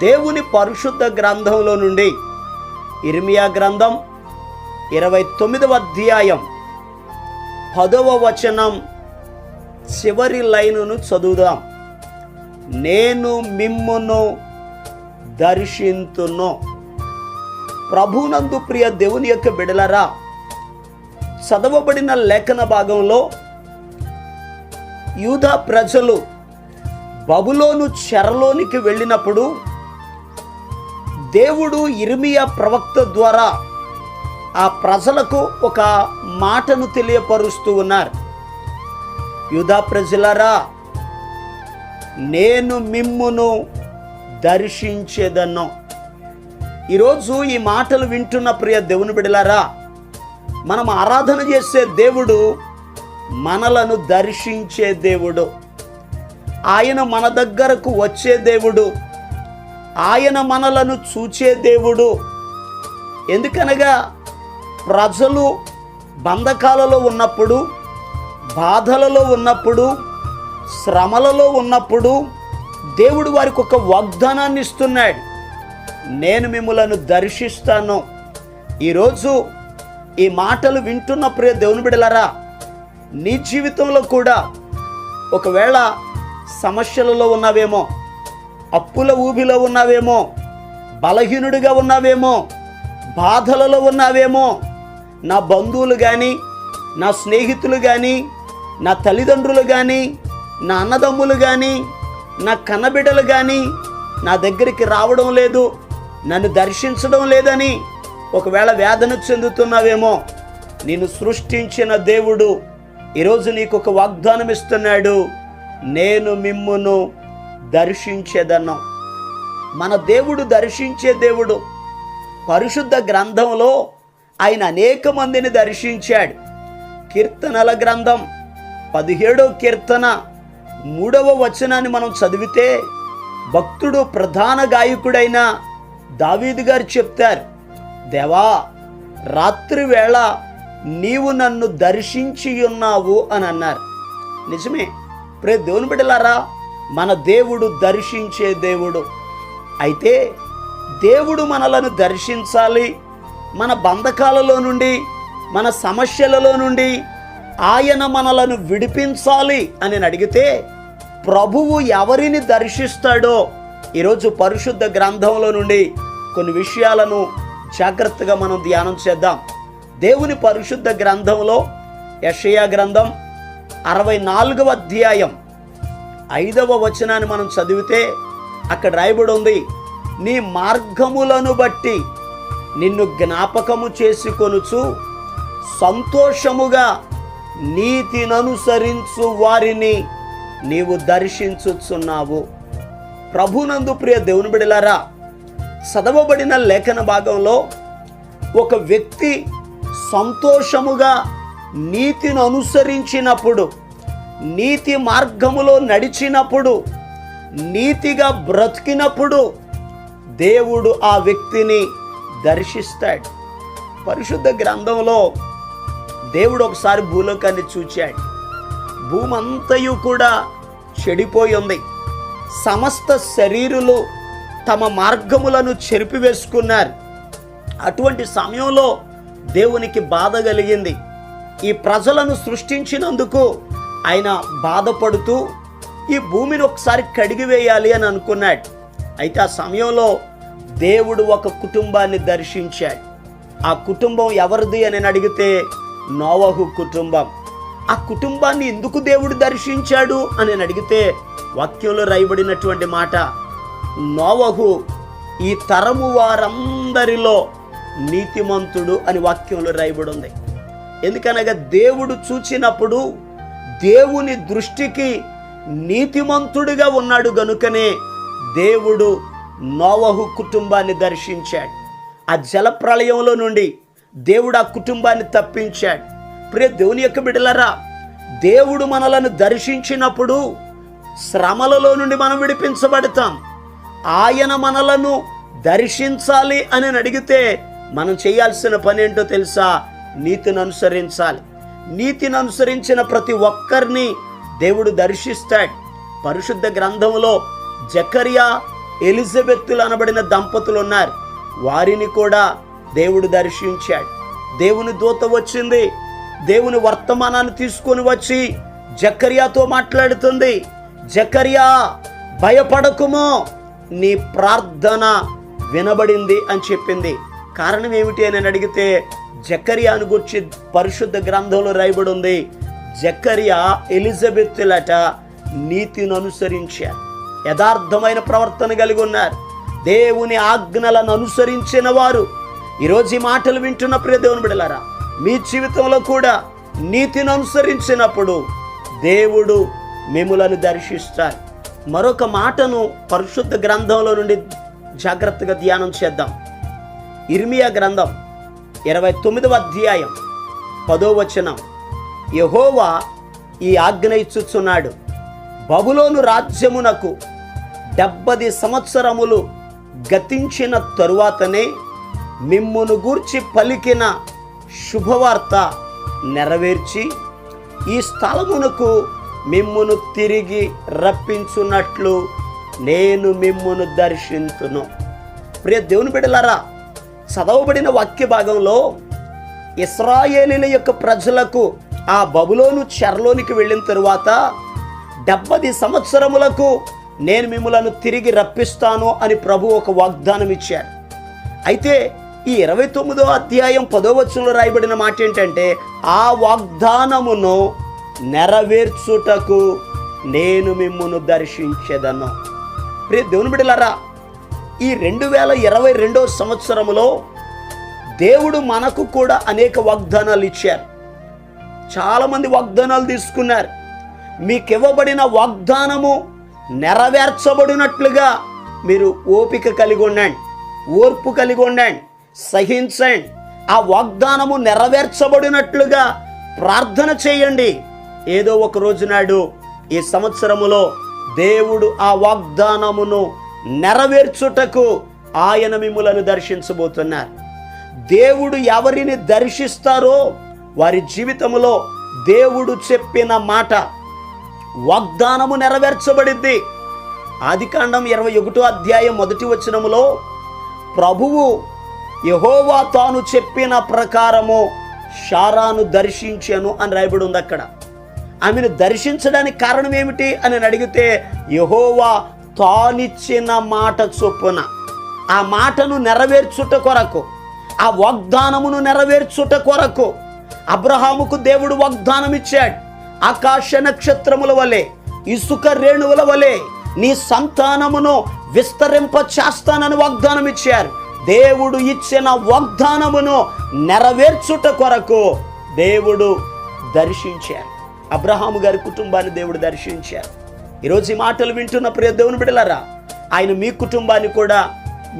దేవుని పరిశుద్ధ గ్రంథంలో నుండి ఇర్మియా గ్రంథం ఇరవై తొమ్మిదవ అధ్యాయం పదవ వచనం చివరి లైనును చదువుదాం. నేను మిమ్మును దర్శింతును. ప్రభునందు ప్రియ దేవుని యొక్క బిడలరా చదవబడిన లేఖన భాగంలో యూధ ప్రజలు బబులోను చెరలోనికి వెళ్ళినప్పుడు దేవుడు ఇర్మియా ప్రవక్త ద్వారా ఆ ప్రజలకు ఒక మాటను తెలియపరుస్తూ ఉన్నారు. యుధా ప్రజలరా నేను మిమ్మును దర్శించేదను ఈరోజు ఈ మాటలు వింటున్న ప్రియ దేవుని బిడలారా మనం ఆరాధన చేసే దేవుడు మనలను దర్శించే దేవుడు. ఆయన మన దగ్గరకు వచ్చే దేవుడు. ఆయన మనలను చూచే దేవుడు. ఎందుకనగా ప్రజలు బంధకాలలో ఉన్నప్పుడు బాధలలో ఉన్నప్పుడు శ్రమలలో ఉన్నప్పుడు దేవుడు వారికి ఒక వాగ్దానాన్ని ఇస్తున్నాడు. నేను మిమ్మలను దర్శిస్తాను. ఈరోజు ఈ మాటలు వింటున్న ప్రియ దేవుని బిడలరా నీ జీవితంలో కూడా ఒకవేళ సమస్యలలో ఉన్నావేమో అప్పుల ఊబిలో ఉన్నావేమో బలహీనుడిగా ఉన్నావేమో బాధలలో ఉన్నావేమో నా బంధువులు కానీ నా స్నేహితులు కానీ నా తల్లిదండ్రులు కానీ నా అన్నదమ్ములు కానీ నా కన్నబిడ్డలు కానీ నా దగ్గరికి రావడం లేదు నన్ను దర్శించడం లేదని ఒకవేళ వేదన చెందుతున్నావేమో నేను సృష్టించిన దేవుడు ఈరోజు నీకు ఒక వాగ్దానం ఇస్తున్నాడు నేను మిమ్మును దర్శించేదన్నాం మన దేవుడు దర్శించే దేవుడు. పరిశుద్ధ గ్రంథంలో ఆయన అనేక మందిని దర్శించాడు. కీర్తనల గ్రంథం పదిహేడో కీర్తన మూడవ వచనాన్ని మనం చదివితే భక్తుడు ప్రధాన గాయకుడైన దావీదు గారు చెప్తారు దేవా రాత్రి వేళ నీవు నన్ను దర్శించి ఉన్నావు అని అన్నారు. నిజమే. ప్రే దేవుని బిడ్డలారా మన దేవుడు దర్శించే దేవుడు. అయితే దేవుడు మనలను దర్శించాలి మన బంధకాలలో నుండి మన సమస్యలలో నుండి ఆయన మనలను విడిపించాలి అని అడిగితే ప్రభువు ఎవరిని దర్శిస్తాడో ఈరోజు పరిశుద్ధ గ్రంథంలో నుండి కొన్ని విషయాలను జాగ్రత్తగా మనం ధ్యానం చేద్దాం. దేవుని పరిశుద్ధ గ్రంథంలో యషయా గ్రంథం అరవై నాలుగవ అధ్యాయం ఐదవ వచనాన్ని మనం చదివితే అక్కడ రాయబడి ఉంది నీ మార్గములను బట్టి నిన్ను జ్ఞాపకము చేసుకొనుచు సంతోషముగా నీతిననుసరించు వారిని నీవు దర్శించుచున్నావు. ప్రభునందు ప్రియ దేవుని బిడలారా చదవబడిన లేఖన భాగంలో ఒక వ్యక్తి సంతోషముగా నీతిని అనుసరించినప్పుడు నీతి మార్గములో నడిచినప్పుడు నీతిగా బ్రతికినప్పుడు దేవుడు ఆ వ్యక్తిని దర్శిస్తాడు. పరిశుద్ధ గ్రంథంలో దేవుడు ఒకసారి భూలోకాన్ని చూచాడు. భూమంతయు కూడా చెడిపోయి ఉంది. సమస్త శరీరులు తమ మార్గములను చెరిపివేసుకున్నారు. అటువంటి సమయంలో దేవునికి బాధ కలిగింది. ఈ ప్రజలను సృష్టించినందుకు ఆయన బాధపడుతూ ఈ భూమిని ఒకసారి కడిగివేయాలి అని అనుకున్నాడు. అయితే ఆ సమయంలో దేవుడు ఒక కుటుంబాన్ని దర్శించాడు. ఆ కుటుంబం ఎవరిది అని అడిగితే నోవహు కుటుంబం. ఆ కుటుంబాన్ని ఎందుకు దేవుడు దర్శించాడు అని అడిగితే వాక్యంలో రాయబడినటువంటి మాట నోవహు ఈ తరము వారందరిలో నీతిమంతుడు అని వాక్యంలో రాయబడి ఉంది. ఎందుకనగా దేవుడు చూచినప్పుడు దేవుని దృష్టికి నీతిమంతుడిగా ఉన్నాడు గనుకనే దేవుడు నోవహు కుటుంబాన్ని దర్శించాడు. ఆ జలప్రలయంలో నుండి దేవుడు ఆ కుటుంబాన్ని తప్పించాడు. ప్రియ దేవుని యొక్క బిడలరా దేవుడు మనలను దర్శించినప్పుడు శ్రమలలో నుండి మనం విడిపించబడతాం. ఆయన మనలను దర్శించాలి అని అడిగితే మనం చేయాల్సిన పని ఏంటో తెలుసా? నీతిని అనుసరించాలి. నీతిని అనుసరించిన ప్రతి ఒక్కరిని దేవుడు దర్శిస్తాడు. పరిశుద్ధ గ్రంథంలో జకరియా ఎలిజబెత్తులు అనబడిన దంపతులు ఉన్నారు వారిని కూడా దేవుడు దర్శించాడు. దేవుని దూత వచ్చింది. దేవుని వర్తమానాన్ని తీసుకొని వచ్చి జకర్యాతో మాట్లాడుతుంది. జకర్యా భయపడకుమో. నీ ప్రార్థన వినబడింది అని చెప్పింది. కారణం ఏమిటి అని అడిగితే జకరియాను గురించి పరిశుద్ధ గ్రంథంలో రాయబడి ఉంది జకరియా ఎలిజబెత్తులట నీతిని అనుసరించారు. యథార్థమైన ప్రవర్తన కలిగి ఉన్నారు. దేవుని ఆజ్ఞలను అనుసరించిన వారు. ఈరోజు ఈ మాటలు వింటున్న ప్రియ దేవుని బిడలారా మీ జీవితంలో కూడా నీతిని అనుసరించినప్పుడు దేవుడు మిములను దర్శిస్తారు. మరొక మాటను పరిశుద్ధ గ్రంథంలో నుండి జాగ్రత్తగా ధ్యానం చేద్దాం. ఇర్మియా గ్రంథం ఇరవై తొమ్మిదవ అధ్యాయం. పదో వచనం. యహోవా ఈ ఆజ్ఞ ఇచ్చుచున్నాడు. బబులోను రాజ్యమునకు డెబ్బది సంవత్సరములు గతించిన తరువాతనే మిమ్మును గూర్చి పలికిన శుభవార్త నెరవేర్చి ఈ స్థలమునకు మిమ్మును తిరిగి రప్పించున్నట్లు నేను మిమ్మును దర్శించును. ప్రియ దేవుని బిడ్డలారా చదవబడిన వాక్య భాగంలో ఇస్రాయేలీల యొక్క ప్రజలకు ఆ బబులోను చెరలోనికి వెళ్ళిన తరువాత డెబ్బది సంవత్సరములకు నేను మిమ్మలను తిరిగి రప్పిస్తాను అని ప్రభు ఒక వాగ్దానం ఇచ్చారు. అయితే ఈ ఇరవై తొమ్మిదో అధ్యాయం పదో వచనంలో రాయబడిన మాట ఏంటంటే ఆ వాగ్దానమును నెరవేర్చుటకు నేను మిమ్మును దర్శించేదను. ప్రే దేవుని బిడ్డలారా ఈ రెండు వేల ఇరవై రెండో సంవత్సరములో దేవుడు మనకు కూడా అనేక వాగ్దానాలు ఇచ్చారు. చాలామంది వాగ్దానాలు తీసుకున్నారు. మీకు ఇవ్వబడిన వాగ్దానము నెరవేర్చబడినట్లుగా మీరు ఓపిక కలిగి ఉండండి ఓర్పు కలిగి ఉండండి సహించండి. ఆ వాగ్దానము నెరవేర్చబడినట్లుగా ప్రార్థన చేయండి. ఏదో ఒక రోజు నాడు ఈ సంవత్సరములో దేవుడు ఆ వాగ్దానమును నెరవేర్చుటకు ఆయన మిమ్ములను దర్శించబోతున్నారు. దేవుడు ఎవరిని దర్శిస్తారో వారి జీవితంలో దేవుడు చెప్పిన మాట వాగ్దానము నెరవేర్చబడింది. ఆదికాండం ఇరవై ఒకటో అధ్యాయం మొదటి వచనములో ప్రభువు యహోవా తాను చెప్పిన ప్రకారము షారాను దర్శించాను అని రాయబడి ఉంది అక్కడ. ఆమెను దర్శించడానికి కారణం ఏమిటి అని అడిగితే యహోవా తానిచ్చిన మాట చొప్పున ఆ మాటను నెరవేర్చుట కొరకు ఆ వాగ్దానమును నెరవేర్చుట కొరకు అబ్రహాముకు దేవుడు వాగ్దానం ఇచ్చాడు ఆకాశ నక్షత్రముల వలె ఇసుక రేణువుల వలె నీ సంతానమును విస్తరింప చేస్తానని వాగ్దానం ఇచ్చారు దేవుడు ఇచ్చిన వాగ్దానమును నెరవేర్చుట కొరకు దేవుడు దర్శించారు. అబ్రహాము గారి కుటుంబాన్ని దేవుడు దర్శించారు. ఈరోజు ఈ మాటలు వింటున్న ప్రియ దేవుని బిడలరా ఆయన మీ కుటుంబాన్ని కూడా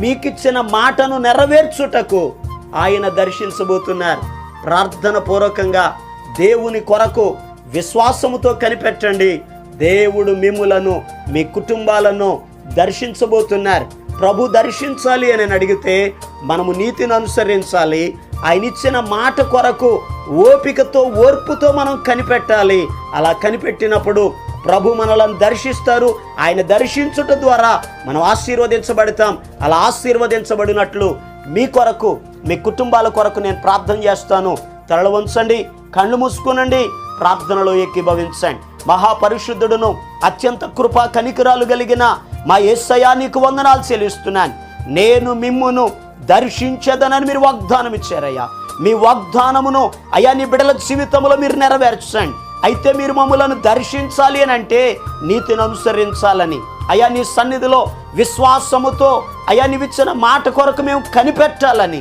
మీకిచ్చిన మాటను నెరవేర్చుటకు ఆయన దర్శించబోతున్నారు. ప్రార్థన పూర్వకంగా దేవుని కొరకు విశ్వాసముతో కనిపెట్టండి. దేవుడు మిమ్ములను మీ కుటుంబాలను దర్శించబోతున్నారు. ప్రభు దర్శించాలి అని అడిగితే మనము నీతిని అనుసరించాలి. ఆయన ఇచ్చిన మాట కొరకు ఓపికతో ఓర్పుతో మనం కనిపెట్టాలి. అలా కనిపెట్టినప్పుడు ప్రభు మనలను దర్శిస్తారు. ఆయన దర్శించుట ద్వారా మనం ఆశీర్వదించబడతాం. అలా ఆశీర్వదించబడినట్లు మీ కొరకు మీ కుటుంబాల కొరకు నేను ప్రార్థన చేస్తాను. తరలు వంచండి కళ్ళు మూసుకునండి ప్రార్థనలో ఏకీభవించండి. మహాపరిశుద్ధుడును అత్యంత కృపా కనికరాలు కలిగిన మా ఏసయా నీకు వందనాలు చెల్లిస్తున్నాను. నేను మిమ్మును దర్శించదనని మీరు వాగ్దానం ఇచ్చారయ్యా మీ వాగ్దానమును అయా నీ బిడ్డల జీవితంలో మీరు నెరవేర్చండి. అయితే మీరు మమ్మలను దర్శించాలి అని అంటే నీతిని అనుసరించాలని. అయా నీ సన్నిధిలో విశ్వాసముతో అయా నీవిచ్చిన మాట కొరకు మేము కనిపెట్టాలని.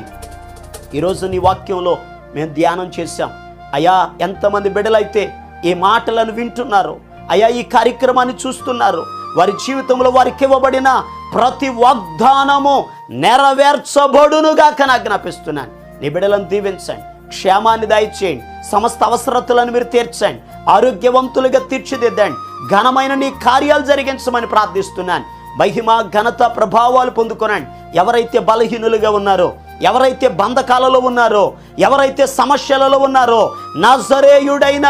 ఈరోజు నీ వాక్యంలో మేము ధ్యానం చేశాం. అయా ఎంతమంది బిడ్డలైతే ఈ మాటలను వింటున్నారు అయా ఈ కార్యక్రమాన్ని చూస్తున్నారు వారి జీవితంలో వారికి ఇవ్వబడిన ప్రతి వాగ్దానము నెరవేర్చబడునుగా ఆజ్ఞాపిస్తున్నాను. నీ బిడ్డలను దీవించండి క్షేమాన్ని దయచేయండి సమస్త అవసరతలను మీరు తీర్చండి ఆరోగ్యవంతులుగా తీర్చిదిద్దండి ఘనమైన నీ కార్యాలు జరిగించమని ప్రార్థిస్తున్నాను. మహిమ ఘనత ప్రభావాలు పొందుకొనండి. ఎవరైతే బలహీనులుగా ఉన్నారో ఎవరైతే బంధకాలలో ఉన్నారో ఎవరైతే సమస్యలలో ఉన్నారో నజరేయుడైన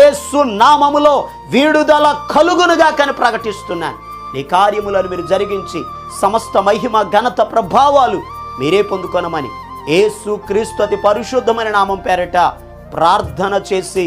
ఏసు నామములో విడుదల కలుగునుగా కని ప్రకటిస్తున్నాను. నీ కార్యములను మీరు జరిగించి సమస్త మహిమ ఘనత ప్రభావాలు మీరే పొందుకొనమని ఏసు క్రీస్తు అతి పరిశుద్ధమైన నామం పేరట ప్రార్థన చేసి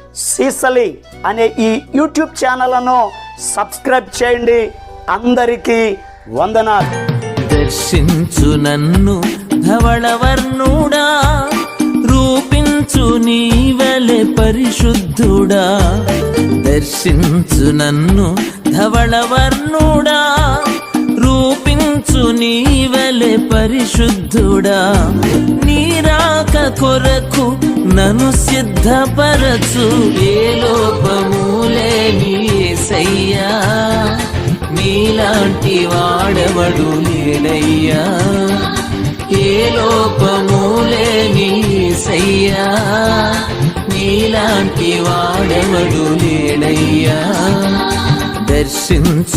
సీసలి అనే ఈ యూట్యూబ్ ఛానల్ను సబ్స్క్రైబ్ చేయండి. అందరికీ వందనాలు. దర్శించు నన్ను ధవళవర్ణుడా రూపించు నీవలె పరిశుద్ధుడా. దర్శించు నన్ను ధవళవర్ణుడా రూపించు నీవలె పరిశుద్ధుడా. నీరాక కొరకు నన్ను సిద్ధపరచు ఏ లోపములే నీసయ్యా నీలాంటి వాడవడు లేడయ్యా. ఏ లోపములే నీసయ్యా నీలాంటి వాడవడు లేడయ్యా. దర్శించు